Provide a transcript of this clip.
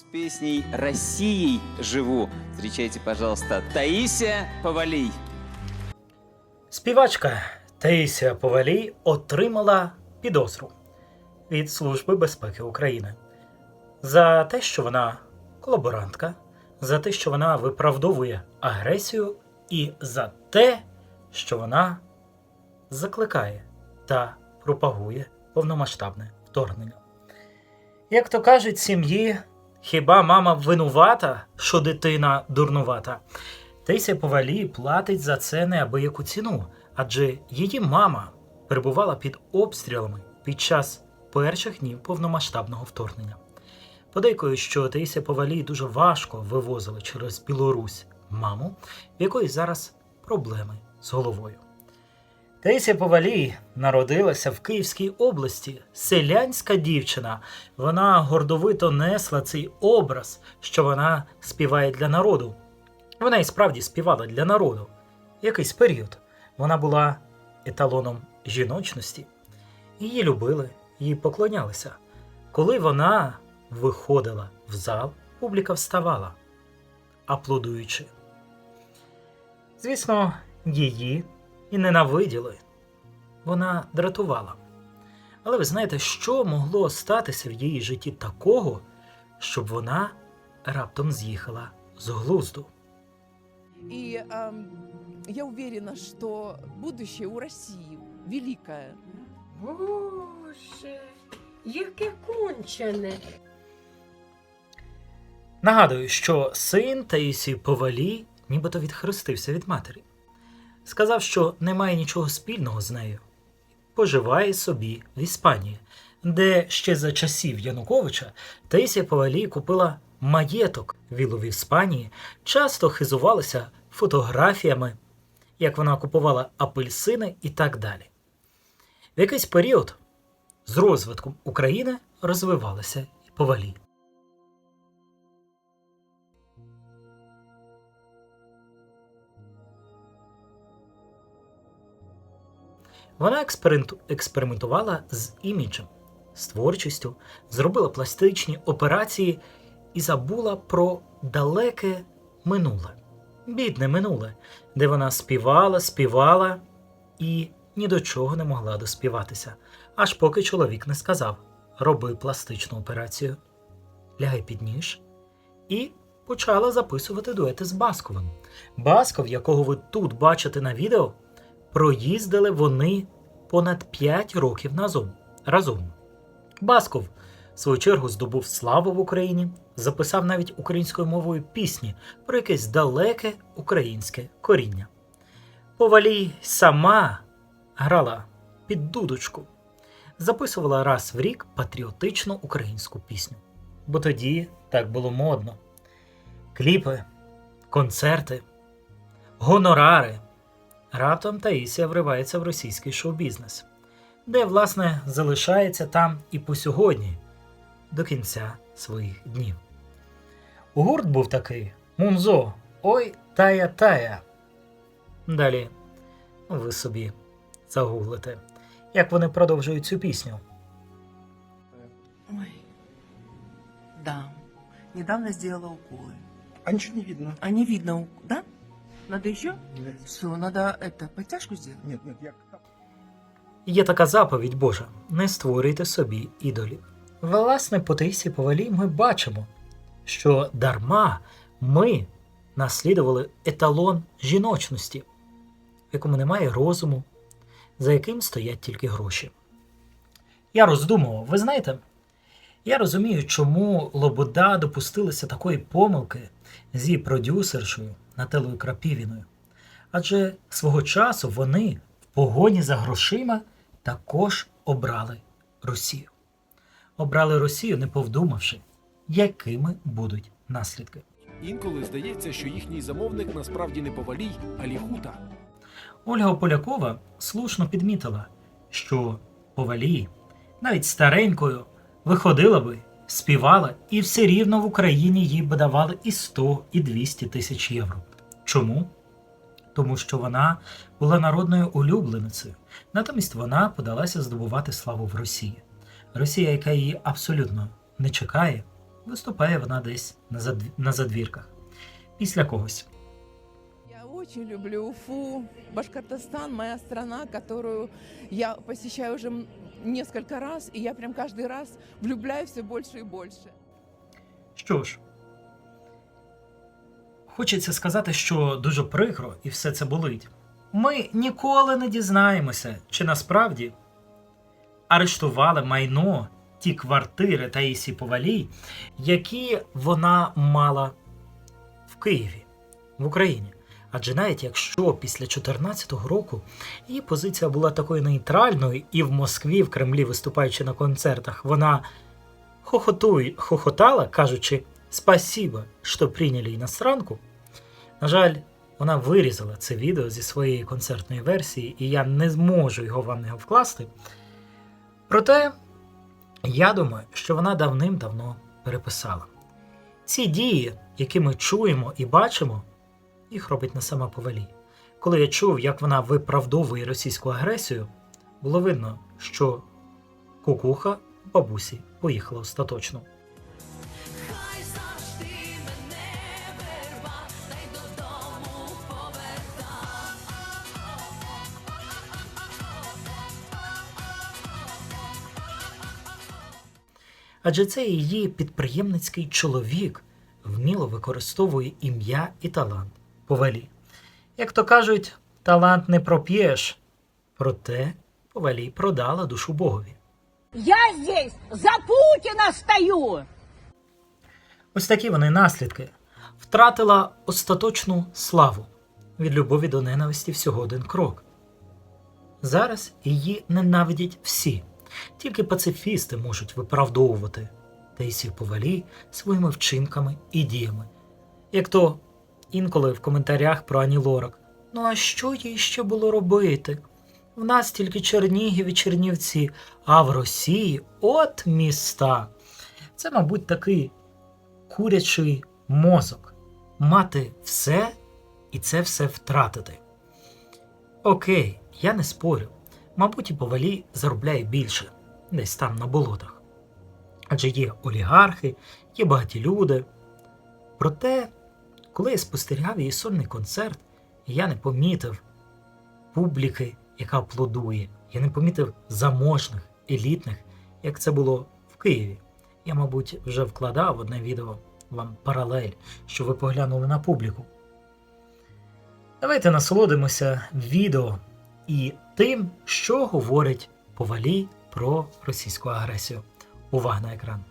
С песней «Россией живу». Встречайте, пожалуйста, Таисия Повалий. Співачка Таїсія Повалій отримала підозру від Служби безпеки України за те, що вона колаборантка, за те, що вона виправдовує агресію, і за те, що вона закликає та пропагує повномасштабне вторгнення. Як то кажуть сім'ї, хіба мама винувата, що дитина дурнувата? Тейся Повалі платить за це неабияку ціну, адже її мама перебувала під обстрілами під час перших днів повномасштабного вторгнення. Подейкою, що Таїся Повалій дуже важко вивозили через Білорусь маму, в якої зараз проблеми з головою. Таїся Повалій народилася в Київській області, селянська дівчина. Вона гордовито несла цей образ, що вона співає для народу. Вона і справді співала для народу. Якийсь період вона була еталоном жіночності. Її любили, їй поклонялися. Коли вона виходила в зал, публіка вставала, аплодуючи. Звісно, її і ненавиділи. Вона дратувала. Але ви знаєте, що могло статися в її житті такого, щоб вона раптом з'їхала з глузду? И ам, я уверена, что будущее у России великое. Боже, яке кончене. Нагадую, що син Таїсі Повалі нібито відхрестився від матері. Сказав, що не має нічого спільного з нею. Поживає собі в Іспанії, де ще за часів Януковича Таїсія Повалі купила маєток вілу в Іспанії, часто хизувалася фотографіями, як вона купувала апельсини і так далі. В якийсь період з розвитком України розвивалася і Повалі. Вона експериментувала з іміджем, з творчістю, зробила пластичні операції і забула про далеке минуле, бідне минуле, де вона співала, співала і ні до чого не могла доспіватися, аж поки чоловік не сказав: роби пластичну операцію, лягай під ніж, і почала записувати дуети з Басковим. Басков, якого ви тут бачите на відео, проїздили вони понад 5 років назом, разом. Басков, в свою чергу, здобув славу в Україні, записав навіть українською мовою пісні про якесь далеке українське коріння. Повалій сама грала під дудочку, записувала раз в рік патріотичну українську пісню. Бо тоді так було модно. Кліпи, концерти, гонорари. Раптом Таїсія вривається в російський шоу-бізнес, де, власне, залишається там і по сьогодні, до кінця своїх днів. Гурт був такий Мунзо, ой тая тая. Далі ви собі загуглите, як вони продовжують цю пісню. Ой, да. Недавно сделала уколы. А ничего не видно. А не видно, да? Надо еще? Нет, Все, надо это, подтяжку сделать? нет, нет, я... Є така заповідь Божа: не створюйте собі ідолів. Власне, по Таїсі Повалій ми бачимо, що дарма ми наслідували еталон жіночності, в якому немає розуму, за яким стоять тільки гроші. Я роздумував, ви знаєте, я розумію, чому Лобода допустилася такої помилки з її продюсершою Нателою Крапівіною. Адже свого часу вони в погоні за грошима також обрали Росію. Обрали Росію, не повдумавши, якими будуть наслідки. Інколи здається, що їхній замовник насправді не повалій, а ліхута. Ольга Полякова слушно підмітила, що повалії, навіть старенькою, виходила би, співала, і все рівно в Україні їй би давали і 100, і 200 тисяч євро. Чому? Тому що вона була народною улюбленицею. Натомість вона подалася здобувати славу в Росії. Росія, яка її абсолютно не чекає, Виступає вона десь на, задв- на задвірках. Після когось. Очень люблю Уфу, Башкортостан, моя страна, которую я посещаю уже несколько раз, и я прям каждый раз влюбляюсь все больше и больше. Що ж, хочеться сказати, що дуже прикро і все це болить. Ми ніколи не дізнаємося, чи насправді арештували майно ті квартири Таїсі Повалій, які вона мала в Києві, в Україні. Адже навіть якщо після 2014 року її позиція була такою нейтральною, і в Москві, в Кремлі, виступаючи на концертах, вона хохотуй, хохотала, кажучи «Спасибо, що прийняли іностранку», на жаль, вона вирізала це відео зі своєї концертної версії, і я не зможу його вам його вкласти. Проте, я думаю, що вона давним-давно переписала. Ці дії, які ми чуємо і бачимо, їх робить не сама Повалій. Коли я чув, як вона виправдовує російську агресію, було видно, що кукуха бабусі поїхала остаточно. Адже це її підприємницький чоловік вміло використовує ім'я і талант Повалі. Як то кажуть, талант не проп'єш. Проте Повалій продала душу Богові. Я здесь за Путина стою! Ось такі вони наслідки. Втратила остаточну славу від любові до ненависті всього один крок. Зараз її ненавидять всі, тільки пацифісти можуть виправдовувати Таїсію Повалі своїми вчинками і діями. Як то інколи в коментарях про Ані Лорак. Ну а що їй ще було робити? В нас тільки Чернігів і Чернівці, а в Росії от міста. Це, мабуть, такий курячий мозок. Мати все і це все втратити. Окей, я не спорю. Мабуть, і повалі заробляє більше, десь там на болотах. Адже є олігархи, є багаті люди. Проте, коли я спостерігав її сольний концерт, я не помітив публіки, яка аплодує. Я не помітив заможних, елітних, як це було в Києві. Я, мабуть, вже вкладав одне відео вам паралель, що ви поглянули на публіку. Давайте насолодимося відео і тим, що говорить Повалій про російську агресію. Увага на екран.